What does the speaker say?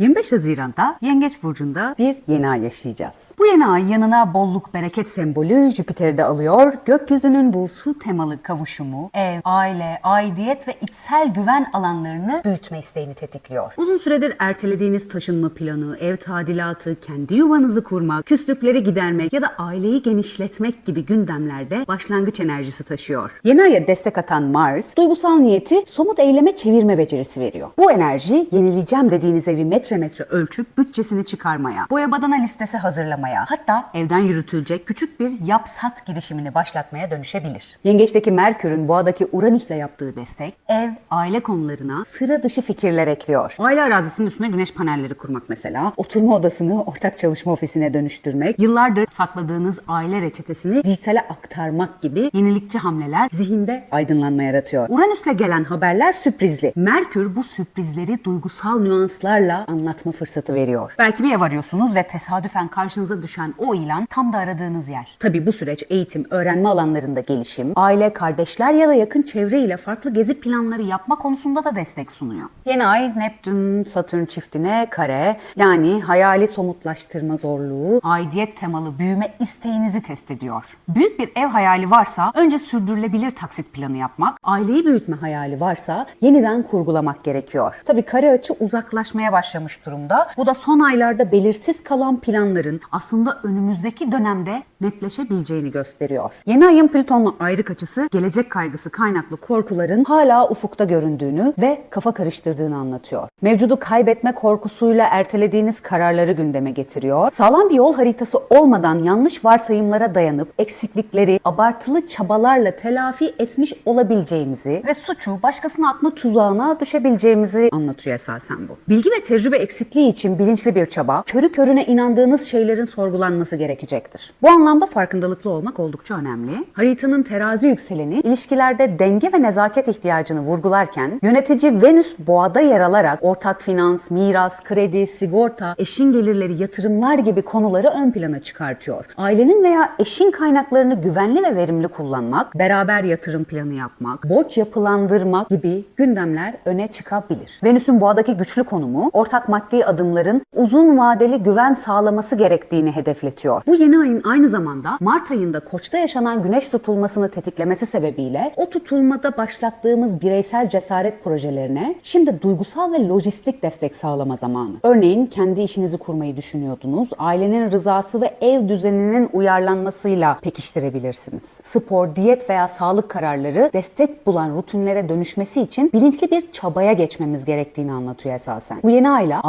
25 Haziran'da Yengeç Burcu'nda bir yeni ay yaşayacağız. Bu yeni ay yanına bolluk, bereket sembolü Jüpiter'i de alıyor. Gökyüzünün bu su temalı kavuşumu ev, aile, aidiyet ve içsel güven alanlarını büyütme isteğini tetikliyor. Uzun süredir ertelediğiniz taşınma planı, ev tadilatı, kendi yuvanızı kurmak, küslükleri gidermek ya da aileyi genişletmek gibi gündemlerde başlangıç enerjisi taşıyor. Yeni aya destek atan Mars, duygusal niyeti somut eyleme çevirme becerisi veriyor. Bu enerji yenileyeceğim dediğiniz evi metre ölçüp bütçesini çıkarmaya, boya badana listesi hazırlamaya, hatta evden yürütülecek küçük bir yap-sat girişimini başlatmaya dönüşebilir. Yengeçteki Merkür'ün boğadaki Uranüs'le yaptığı destek, ev, aile konularına sıra dışı fikirler ekliyor. Aile arazisinin üstüne güneş panelleri kurmak mesela, oturma odasını ortak çalışma ofisine dönüştürmek, yıllardır sakladığınız aile reçetesini dijitale aktarmak gibi yenilikçi hamleler zihinde aydınlanma yaratıyor. Uranüs'le gelen haberler sürprizli. Merkür bu sürprizleri duygusal nüanslarla anlatma fırsatı veriyor. Belki bir ev arıyorsunuz ve tesadüfen karşınıza düşen o ilan tam da aradığınız yer. Tabii bu süreç eğitim, öğrenme alanlarında gelişim, aile, kardeşler ya da yakın çevre ile farklı gezi planları yapma konusunda da destek sunuyor. Yeni ay Neptün Satürn çiftine kare yani hayali somutlaştırma zorluğu, aidiyet temalı büyüme isteğinizi test ediyor. Büyük bir ev hayali varsa önce sürdürülebilir taksit planı yapmak, aileyi büyütme hayali varsa yeniden kurgulamak gerekiyor. Tabii kare açı uzaklaşmaya başlamış durumda. Bu da son aylarda belirsiz kalan planların aslında önümüzdeki dönemde netleşebileceğini gösteriyor. Yeni ayın Plüton'la ayrık açısı gelecek kaygısı kaynaklı korkuların hala ufukta göründüğünü ve kafa karıştırdığını anlatıyor. Mevcudu kaybetme korkusuyla ertelediğiniz kararları gündeme getiriyor. Sağlam bir yol haritası olmadan yanlış varsayımlara dayanıp eksiklikleri abartılı çabalarla telafi etmiş olabileceğimizi ve suçu başkasına atma tuzağına düşebileceğimizi anlatıyor esasen bu. Bilgi ve tecrübe eksikliği için bilinçli bir çaba, körü körüne inandığınız şeylerin sorgulanması gerekecektir. Bu anlamda farkındalıklı olmak oldukça önemli. Haritanın terazi yükseleni ilişkilerde denge ve nezaket ihtiyacını vurgularken yönetici Venüs boğada yer alarak ortak finans, miras, kredi, sigorta, eşin gelirleri, yatırımlar gibi konuları ön plana çıkartıyor. Ailenin veya eşin kaynaklarını güvenli ve verimli kullanmak, beraber yatırım planı yapmak, borç yapılandırmak gibi gündemler öne çıkabilir. Venüs'ün boğadaki güçlü konumu ortak maddi adımların uzun vadeli güven sağlaması gerektiğini hedefletiyor. Bu yeni ayın aynı zamanda Mart ayında Koç'ta yaşanan güneş tutulmasını tetiklemesi sebebiyle o tutulmada başlattığımız bireysel cesaret projelerine şimdi duygusal ve lojistik destek sağlama zamanı. Örneğin kendi işinizi kurmayı düşünüyordunuz. Ailenin rızası ve ev düzeninin uyarlanmasıyla pekiştirebilirsiniz. Spor, diyet veya sağlık kararları destek bulan rutinlere dönüşmesi için bilinçli bir çabaya geçmemiz gerektiğini anlatıyor esasen. Bu yeni ayla